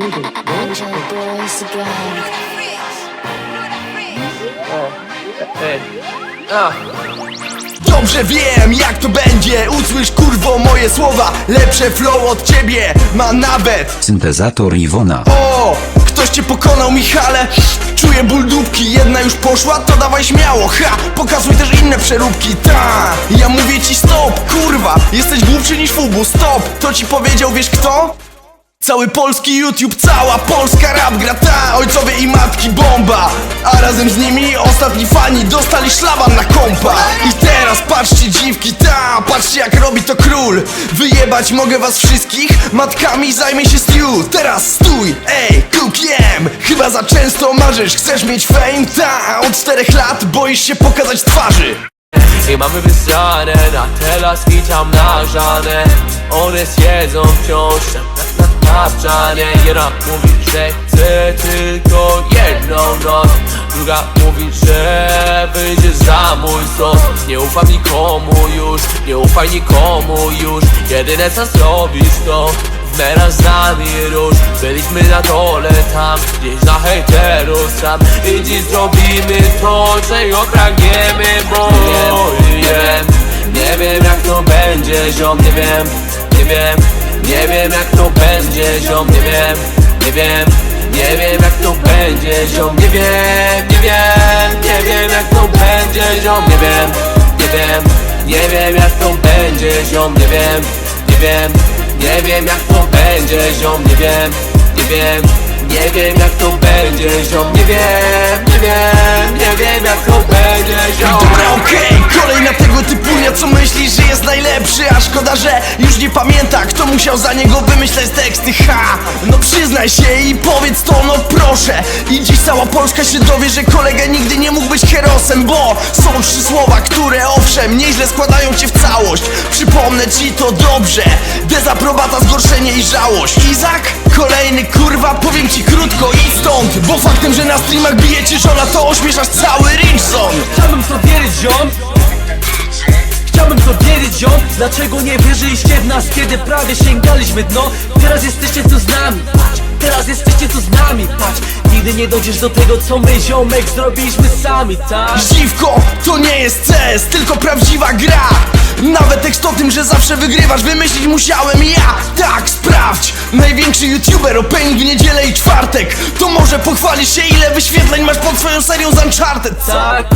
Angel boys again. Dobrze wiem jak to będzie. Usłysz kurwo moje słowa. Lepsze flow od ciebie Ma nawet Syntezator Iwona. O, ktoś cię pokonał Michale. Czuję ból dupki, jedna już poszła To dawaj śmiało, ha Pokazuj też inne przeróbki, ta Ja mówię ci stop, kurwa. Jesteś głupszy niż fubu, stop. To ci powiedział wiesz kto? Cały polski YouTube, cała polska rap gra. Ta Ojcowie i matki bomba. A razem z nimi ostatni fani dostali szlaban na kompa. I teraz patrzcie dziwki, ta Patrzcie jak robi to król. Wyjebać mogę was wszystkich Matkami zajmie się Stew Teraz stój, ej, kukiem Chyba za często marzysz Chcesz mieć fame, ta Od czterech lat boisz się pokazać twarzy. I mamy wysrane, na teraz witam nagrzane One siedzą wciąż tapczanie Jedna mówi, że chce tylko jedną noc. Druga mówi, że wyjdzie za mój stos Nie ufam nikomu już, nie ufaj nikomu już. Jedyne co zrobisz to melanż z nami róż Byliśmy na dole tam, gdzieś na hejterów sam. I dziś zrobimy to, czego pragniemy, bo nie wiem Nie wiem jak to będzie, ziom, nie wiem Nie wiem, nie wiem jak to będzie, ziom, nie wiem Nie wiem, nie wiem jak to będzie, ziom, nie wiem Nie wiem, nie wiem jak to będzie, ziom, nie wiem Nie wiem, nie wiem jak to będzie, ziom, nie wiem Nie wiem, nie wiem jak to będzie, ziom, nie wiem Nie wiem, nie wiem jak to będzie, ziom, nie wiem Nie wiem, nie wiem jak to będzie, ziom. Dobra, okej, kolejna tego typu ja co myślisz, że jest najlepszy A że już nie pamięta, kto musiał za niego wymyślać teksty Ha, no przyznaj się i powiedz to, no proszę. I dziś cała Polska się dowie, że kolega nigdy nie mógł być herosem Bo są trzy słowa, które owszem, nieźle składają cię w całość. Przypomnę ci to dobrze. Dezaprobata, zgorszenie i żałość. Izak? Kolejny kurwa, powiem ci krótko, idź stąd. Bo faktem, że na streamach bijecie żona, to ośmieszasz cały Ridgezone Chciałbym wiedzieć, ziom Dlaczego nie wierzyliście w nas, kiedy prawie sięgaliśmy dno? Teraz jesteście tu z nami, patrz Teraz jesteście tu z nami, patrz. Nigdy nie dojdziesz do tego, co my, ziomek, zrobiliśmy sami, tak? Dziwko, to nie jest CS, tylko prawdziwa gra. Nawet tekst o tym, że zawsze wygrywasz, wymyślić musiałem ja. Tak, sprawdź! Największy youtuber, opening w niedzielę i czwartek. To może pochwalisz się, ile wyświetleń masz pod swoją serią z Uncharted, co? Tak,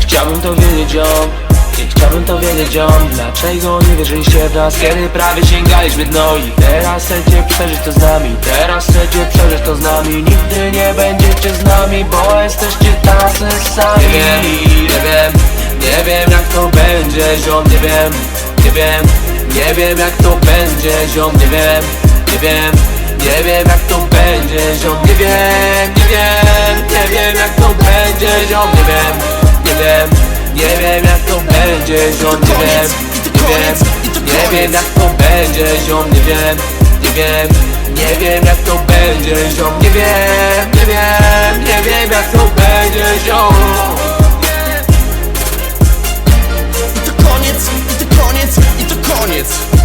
Chciałbym to wiedzieć, I Chciałbym to wiedzieć, ziom Dlaczego nie wierzyliście w nas, kiedy prawie sięgaliśmy dno I teraz chcecie przeżyć to z nami Teraz chcecie przeżyć to z nami Nigdy nie będziecie z nami, bo jesteście tacy sami Nie wiem, nie wiem, nie wiem jak to będzie, ziom Nie wiem, nie wiem, nie wiem jak to będzie, ziom Nie wiem, nie wiem nie wiem jak to będzie, ziom, nie wiem, nie wiem, nie wiem jak to będzie, ziom, nie wiem, nie wiem, nie wiem jak to będzie, ziom, nie wiem, nie wiem, nie wiem jak to będzie, ziom, nie wiem, nie wiem, nie wiem jak to będzie, ziom, nie wiem, nie wiem, nie wiem jak to będzie, ziom. I to koniec, i to koniec, i to koniec